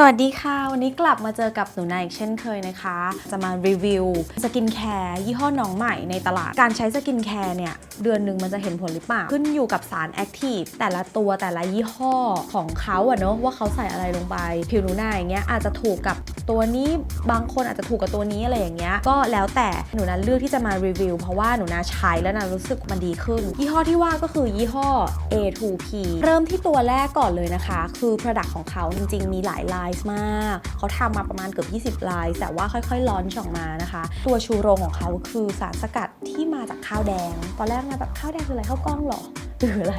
สวัสดีค่ะ วันนี้กลับมาเจอกับหนูนาอีกเช่นเคยนะคะ จะมารีวิวสกินแคร์ยี่ห้อน้องใหม่ในตลาด การใช้สกินแคร์เนี่ย เดือนหนึ่งมันจะเห็นผลหรือเปล่า ขึ้นอยู่กับสารแอคทีฟแต่ละตัวแต่ละยี่ห้อของเขาอะเนาะว่าเขาใส่อะไรลงไป ผิวหนูนาอย่างเงี้ยอาจจะถูกกับตัวนี้บางคนอาจจะถูกกับตัวนี้อะไรอย่างเงี้ยก็แล้วแต่หนูนาเลือกที่จะมารีวิว เพราะว่าหนูนาใช้แล้วนารู้สึกมันดีขึ้น ยี่ห้อที่ว่าก็คือยี่ห้อ A2P เริ่มที่ตัวแรกก่อนเลยนะคะ คือ Product ของเขาจริง ๆ มีหลายลายมาก เขาทำมาประมาณเกือบ20ลายแต่ว่าค่อยๆ ลอนช์ออกมานะคะ ตัวชูโรงของเขาคือสารสกัดที่มาจากข้าวแดง ตอนแรกนะแบบข้าวแดงคืออะไรข้าวกล้องเหรอหรืออะไร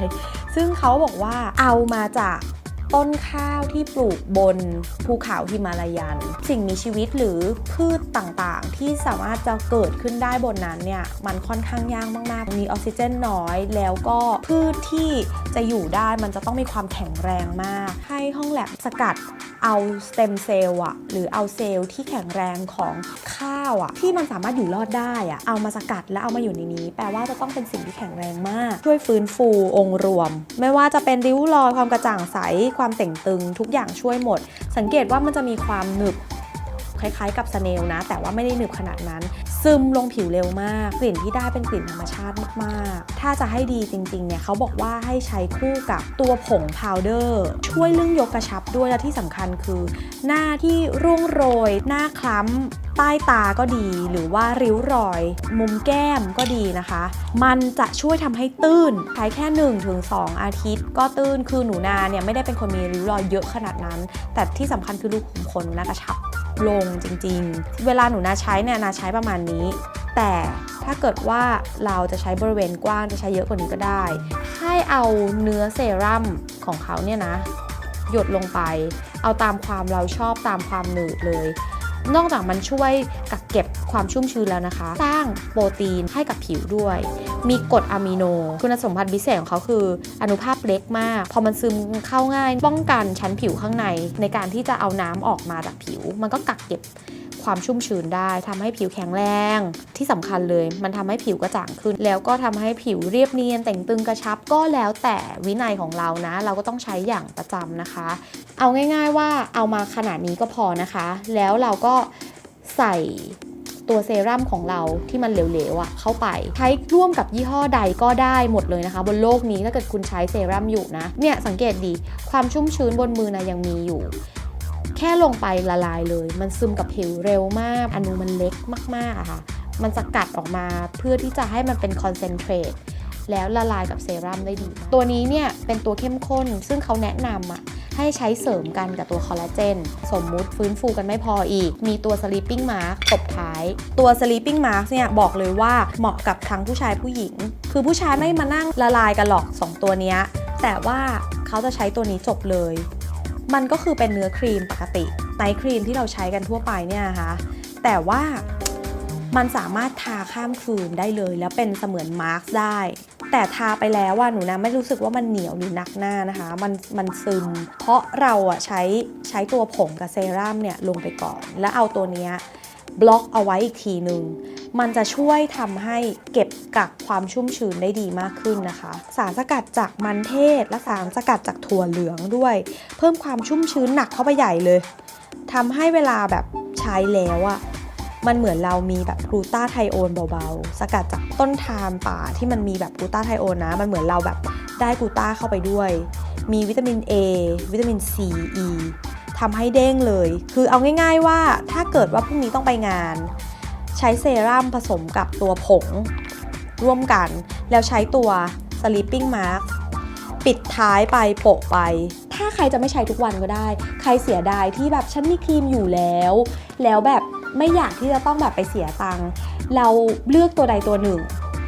ซึ่งเขาบอกว่าเอามาจาก ต้นข้าวที่ปลูกบนภูเขาหิมาลายัน สิ่งมีชีวิตหรือพืชต่างๆ ที่สามารถจะเกิดขึ้นได้บนนั้นเนี่ยมันค่อนข้างยากมากๆ มีออกซิเจนน้อย แล้วก็พืชที่จะอยู่ได้มันจะต้องมีความแข็งแรงมาก ให้ห้องแลบสกัดเอาสเต็มเซลล์อะหรือเอาเซลล์ที่แข็งแรงของข้าวอะที่มันสามารถอยู่รอดได้อะเอามาสกัดแล้วเอามาอยู่ในนี้ แปลว่าจะต้องเป็นสิ่งที่แข็งแรงมาก ช่วยฟื้นฟูองค์รวม ไม่ว่าจะเป็นริ้วรอยความกระจ่างใสความเต่งตึงทุกอย่างช่วยหมด สังเกตว่ามันจะมีความหนึบ คล้ายๆ กับสเนลนะ แต่ว่าไม่ได้หนึบขนาดนั้น ซึมลงผิวเร็วมาก กลิ่นที่ได้เป็นกลิ่นธรรมชาติมากๆ ถ้าจะให้ดีจริงๆ เนี่ยเขาบอกว่าให้ใช้คู่กับตัวผงพาวเดอร์ ช่วยเรื่องยกกระชับด้วยและที่สำคัญคือ หน้าที่ร่วงโรย หน้าคล้ำใต้ตาก็ดีหรือว่าริ้วรอย มุมแก้มก็ดีนะคะ มันจะช่วยทำให้ตื้นใช้แค่ 1-2 อาทิตย์ ก็ตื้นคือหนูนาเนี่ยไม่ได้เป็นคนมีริ้วรอยเยอะขนาดนั้น แต่ที่สำคัญคือรูขุมขนหน้ากระชับ ลงจริงๆ เวลาหนูนาใช้เนี่ยนาใช้ประมาณนี้ แต่ถ้าเกิดว่าเราจะใช้บริเวณกว้างจะใช้เยอะกว่านี้ก็ได้ ให้เอาเนื้อเซรั่มของเขาเนี่ยนะ หยดลงไป เอาตามความเราชอบตามความหนืดเลย นอกจากมันช่วยกักเก็บความชุ่มชื้นแล้วนะคะ สร้างโปรตีนให้กับผิวด้วย มีกรดอะมิโน คุณสมบัติพิเศษของเขาคือ อนุภาพเล็กมาก พอมันซึมเข้าง่าย ป้องกันชั้นผิวข้างใน ในการที่จะเอาน้ำออกมาจากผิว มันก็กักเก็บ ความชุ่มชื้นได้ทำให้ผิวแข็งแรง ที่สำคัญเลย มันทำให้ผิวกระจ่างขึ้น แล้วก็ทำให้ผิวเรียบเนียนแต่งตึงกระชับก็แล้วแต่วินัยของเรานะ เราก็ต้องใช้อย่างประจำนะคะ เอาง่าย ๆว่าเอามาขนาดนี้ก็พอนะคะ แล้วเราก็ใส่ตัวเซรั่มของเราที่มันเหลวๆอะเข้าไป ใช้ร่วมกับยี่ห้อใดก็ได้หมดเลยนะคะ บนโลกนี้ถ้าเกิดคุณใช้เซรั่มอยู่นะ เนี่ยสังเกตดีความชุ่มชื้นบนมือนะยังมีอยู่ แค่ลงไปละลายเลย มันซึมกับผิวเร็วมากอนุมันเล็กมากๆอะค่ะ มันสกัดออกมาเพื่อที่จะให้มันเป็นคอนเซนเทรตแล้วละลายกับเซรั่มได้ดี ตัวนี้เนี่ยเป็นตัวเข้มข้น ซึ่งเขาแนะนำอะให้ใช้เสริมกันกับตัวคอลลาเจน สมมุติฟื้นฟูกันไม่พออีก มีตัว sleeping mask ตบท้าย ตัว sleeping mask เนี่ยบอกเลยว่าเหมาะกับทั้งผู้ชายผู้หญิง คือผู้ชายไม่มานั่งละลายกันหรอก 2 ตัวเนี้ย แต่ว่าเขาจะใช้ตัวนี้จบเลย มันก็คือเป็นเนื้อครีมปกติไนท์ครีมที่เราใช้กันทั่วไปเนี่ยนะคะแต่ว่ามันสามารถทาข้ามคืนได้เลย แล้วเป็นเสมือนมาร์กได้ แต่ทาไปแล้วว่าหนูนะไม่รู้สึกว่ามันเหนียวหรือหนักหน้านะคะ มันมันซึม เพราะเราอะใช้ใช้ตัวผงกับเซรั่มเนี่ยลงไปก่อน แล้วเอาตัวเนี้ย บล็อกเอาไว้อีกทีหนึ่งมันจะช่วยทำให้เก็บกักความชุ่มชื้นได้ดีมากขึ้นนะคะ สารสกัดจากมันเทศ และสารสกัดจากถั่วเหลืองด้วย เพิ่มความชุ่มชื้นหนักเข้าไปใหญ่เลยทำให้เวลาแบบใช้แล้วอะมันเหมือนเรามีแบบกลูตาไทโอนเบาๆ สกัดจากต้นทานป่าที่มันมีแบบกลูตาไทโอนนะ มันเหมือนเราแบบได้กลูตาเข้าไปด้วย มีวิตามิน A วิตามิน C E ทำให้เด้งเลย คือเอาง่าย ๆว่าถ้าเกิดว่าพรุ่งนี้ต้องไปงาน ใช้เซรั่มผสมกับตัวผง ร่วมกัน แล้วใช้ตัว sleeping mask ปิดท้ายไปโปะไป ถ้าใครจะไม่ใช้ทุกวันก็ได้ ใครเสียดายที่แบบฉันมีครีมอยู่แล้ว แล้วแบบไม่อยากที่จะต้องแบบไปเสียตังค์เราเลือกตัวใดตัวหนึ่ง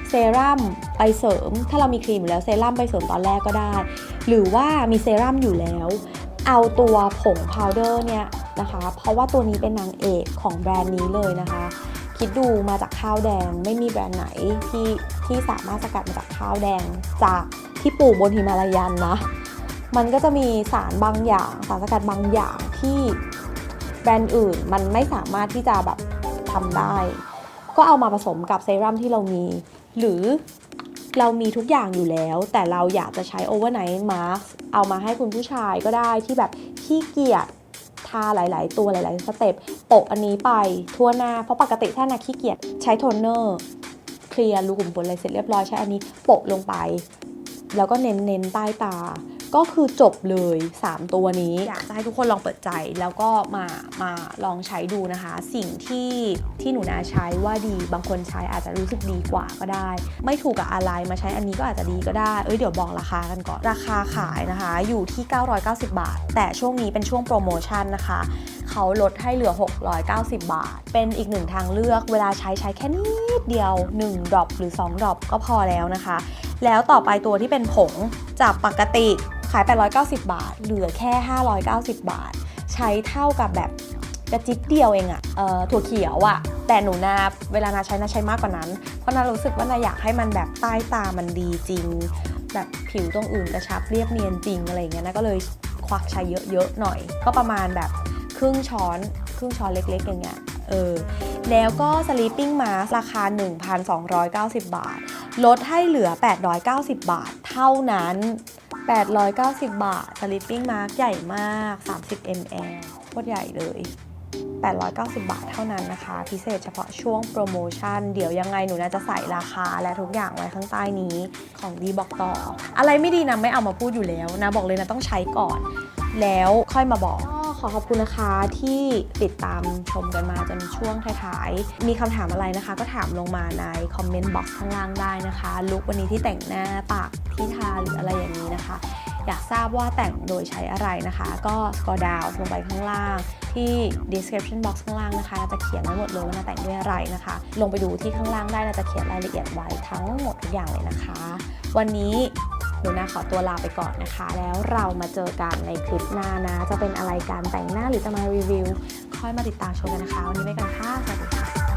เซรั่มไปเสริม ถ้าเรามีครีมอยู่แล้วเซรั่มไปเสริมตอนแรกก็ได้ หรือว่ามีเซรั่มอยู่แล้ว เอาตัวผงพาวเดอร์เนี่ยนะคะ เพราะว่าตัวนี้เป็นนางเอกของแบรนด์นี้เลยนะคะ คิดดูมาจากข้าวแดงไม่มีแบรนด์ไหนที่ที่สามารถสกัดมาจากข้าวแดงจากที่ปลูกบนหิมาลายันนะ มันก็จะมีสารบางอย่าง สารสกัดบางอย่างที่แบรนด์อื่นมันไม่สามารถที่จะแบบทำได้ ก็เอามาผสมกับเซรั่มที่เรามี หรือ เรามีทุกอย่างอยู่แล้ว แต่เราอยากจะใช้โอเวอร์ไนท์มาสเอามาให้คุณผู้ชายก็ได้ที่แบบขี้เกียจทาหลาย ๆ ตัวหลาย ๆ สเต็ปโปะอันนี้ไปทั่วหน้า เพราะปกติถ้านาขี้เกียจใช้โทนเนอร์เคลียร์รูขุมขนอะไรเสร็จเรียบร้อยใช้อันนี้โปะลงไป แล้วก็เน้นเน้นๆใต้ตา ก็คือจบเลย 3 ตัวนี้ อยากจะให้ทุกคนลองเปิดใจแล้วก็มามาลองใช้ดูนะคะ สิ่งที่ที่หนูนาใช้ว่าดีบางคนใช้อาจจะรู้สึกดีกว่าก็ได้ ไม่ถูกกับอะไรมาใช้อันนี้ก็อาจจะดีก็ได้เอ้ยเดี๋ยวบอกราคากันก่อนราคาขายนะคะ อยู่ที่ 990 บาท แต่ช่วงนี้เป็นช่วงโปรโมชั่นนะคะเขาลดให้เหลือ 690 บาท เป็นอีกหนึ่งทางเลือก เวลาใช้ใช้แค่นิดเดียว 1ดรอปหรือ 2ดรอปก็พอแล้วนะคะ แล้วต่อไปตัวที่เป็นผงจากปกติ ขาย 890 บาท เหลือแค่ 590 บาท ใช้เท่ากับแบบกระจิตเดียวเองอะเอ่อถั่วเขียวอะแต่หนูนาเวลานาใช้นาใช้มากกว่านั้น เพราะนารู้สึกว่านาอยากให้มันแบบใต้ตามันดีจริง แบบผิวตรงอื่นกระชับเรียบเนียนจริงอะไรเงี้ยนะก็เลยควักใช้เยอะๆหน่อย ก็ประมาณแบบครึ่งช้อนครึ่งช้อนเล็กๆอย่างเงี้ยเออแล้วก็ sleeping mask ราคา 1,290 บาท ลดให้เหลือ 890 บาท เท่านั้น 890 บาท sleeping mask ใหญ่มาก 30 ml โคตรใหญ่เลย 890 บาทเท่านั้นนะคะ พิเศษเฉพาะช่วงโปรโมชั่น เดี๋ยวยังไงหนูน่าจะใส่ราคาและทุกอย่างไว้ข้างใต้นี้ของดีบอกต่อ อะไรไม่ดีนะไม่เอามาพูดอยู่แล้วนะ บอกเลยนะต้องใช้ก่อน แล้วค่อยมาบอก อขอบคุณนะคะที่ติดตามชมกันมาจนช่วงท้ายๆ มีคำถามอะไรนะคะ ก็ถามลงมาในคอมเมนต์บ็อกซ์ข้างล่างได้นะคะ ลุกวันนี้ที่แต่งหน้าปากที่ทาหรืออะไรอย่างนี้นะคะ อยากทราบว่าแต่งโดยใช้อะไรนะคะ ก็ scroll down ลงไปข้างล่างที่ description box ข้างล่างนะคะจะเขียนไว้หมดเลยว่านาแต่งด้วยอะไรนะคะ ลงไปดูที่ข้างล่างได้นาจะเขียนรายละเอียดไว้ทั้งหมดทุกอย่างเลยนะคะ วันนี้ หนูนาขอตัวลาไปก่อนนะคะ แล้วเรามาเจอกันในคลิปหน้านะ จะเป็นอะไรการแต่งหน้าหรือจะมารีวิว ค่อยมาติดตามชมกันนะคะ วันนี้ไปกันค่ะ สวัสดีค่ะ